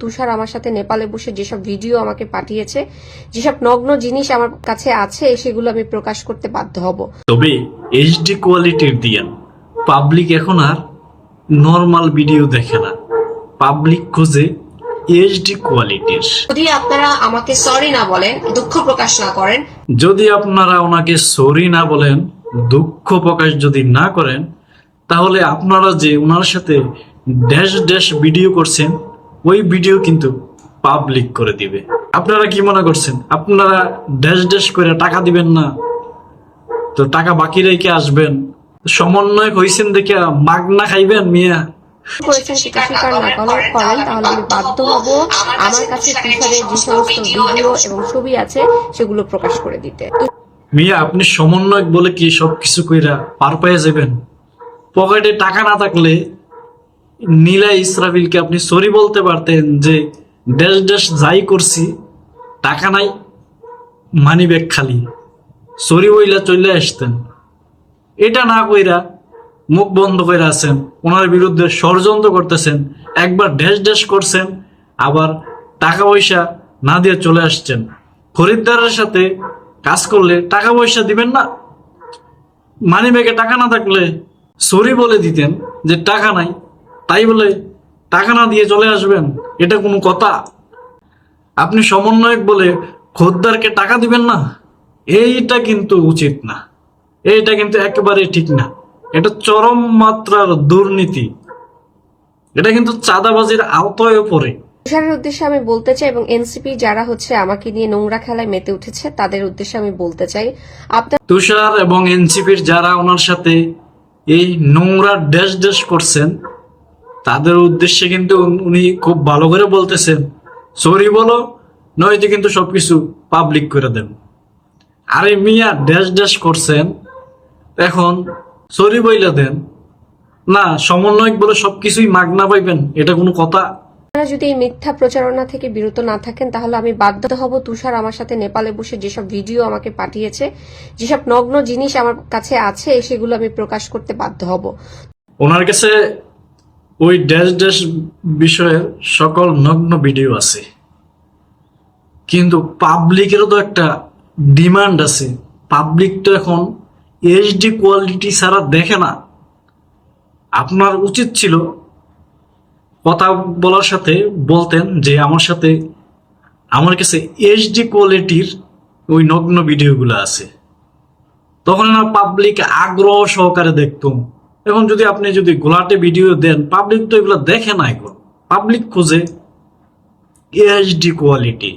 তুষার আমার সাথে নেপালে বসে যেসব ভিডিও আমাকে পাঠিয়েছে যেসব নগ্ন জিনিস আমার কাছে আছে সেগুলো আমি প্রকাশ করতে বাধ্য হব। তবে এইচডি কোয়ালিটির দিয়েন। পাবলিক এখন আর নর্মাল ভিডিও দেখে না। পাবলিক খোঁজে এইচডি কোয়ালিটির যদি আপনারা আমাকে সরি না বলেন দুঃখ প্রকাশ না করেন যদি আপনারা ওনাকে সরি না বলেন দুঃখ প্রকাশ যদি না করেন তাহলে আপনারা যে ওনার সাথে ড্যাশ ড্যাশ ভিডিও করছেন ওই ভিডিও কিন্তু পাবলিক করে দিবে। আপনারা কি মনে করছেন? আপনারা ড্যাশ ড্যাশ করে টাকা দিবেন না? তো টাকা বাকি রেখে আসবেন। সমন্বয় হয়েছেন দেখে মাগনা খাইবেন মিয়া। করেছেন সেটা স্বীকার না করার করেন তাহলে আমি বাধ্য হব আমার কাছে তুষারের যে সমস্ত ভিডিও এবং ছবি আছে সেগুলো প্রকাশ করে দিতে। মিয়া আপনি সমন্বয়ক বলে কি সবকিছু কইরা পার পেয়ে যাবেন? পকেটে টাকা না থাকলে নীলা ইসরাফিলকে আপনি সরি বলতে পারতেন যে ড্যাশ ড্যাশ যাই করছি, টাকা নাই মানি ব্যাগ খালি। সরি বইলা চলে আসতেন। এটা না কইরা মুখ বন্ধ করে আছেন, ওনার বিরুদ্ধে ষড়যন্ত্র করতেছেন, একবার ড্যাশ ড্যাশ করছেন, আবার টাকা পয়সা না দিয়ে চলে আসছেন। খরিদ্দারের সাথে কাজ করলে টাকা পয়সা দিবেন না? মানি ব্যাগে টাকা না থাকলে সরি বলে দিতেন যে টাকা নাই তাই বলে টাকা না দিয়ে চলে আসবেন? এটা কোনো কথা। আপনি সমন্বয়ক বলে খদ্দারকে টাকা দিবেন না? এইটা কিন্তু উচিত না। এইটা কিন্তু একেবারে ঠিক না। এটা চরম মাত্রার দুর্নীতি। এটা কিন্তু চাঁদাবাজির আওতায় পড়ে। তুষারের উদ্দেশ্যে আমি বলতে চাই এবং এনসিপি যারা হচ্ছে আমাকে নিয়ে নোংরা খেলায় মেতে উঠেছে তাদের উদ্দেশ্যে আমি বলতে চাই আপনার তুষার এবং এনসিপির যারা ওনার সাথে এই নোংরা ড্যাশ ড্যাশ করছেন তাদের উদ্দেশ্যে কিন্তু উনি খুব ভালো করে বলতেছেন সরি বলো নয়তো কিন্তু সবকিছু পাবলিক করে দেন আরে মিয়া ড্যাশ ড্যাশ করছেন এখন সরি বইলা দেন। না সমন্বয়ক বলে সবকিছুই মাগনা পাইবেন এটা কোনো কথা। আপনারা যদি এই মিথ্যা প্রচারণা থেকে বিরত না থাকেন তাহলে আমি বাধ্য হব তুষার আমার সাথে নেপালে বসে যেসব ভিডিও আমাকে পাঠিয়েছে যেসব নগ্ন জিনিস আমার কাছে আছে সেগুলো আমি প্রকাশ করতে বাধ্য হব। ওনার কাছে ওই ড্যাশ ড্যাশ বিষয়ে সকল নগ্ন ভিডিও আছে। কিন্তু পাবলিকেরও তো একটা ডিমান্ড আছে। পাবলিক তো এখন এইচডি কোয়ালিটি ছাড়া দেখে না। আপনার উচিত ছিল কথা বলার সাথে বলতেন যে আমার সাথে আমার কাছে এইচডি কোয়ালিটির ওই নগ্ন ভিডিওগুলো আছে। তখন না পাবলিক আগ্রহ সহকারে দেখতুম এখন যদি আপনি যদি গোলাটে ভিডিও দেন পাবলিক তো এগুলো দেখে না এখন। পাবলিক খোঁজে এইচডি কোয়ালিটি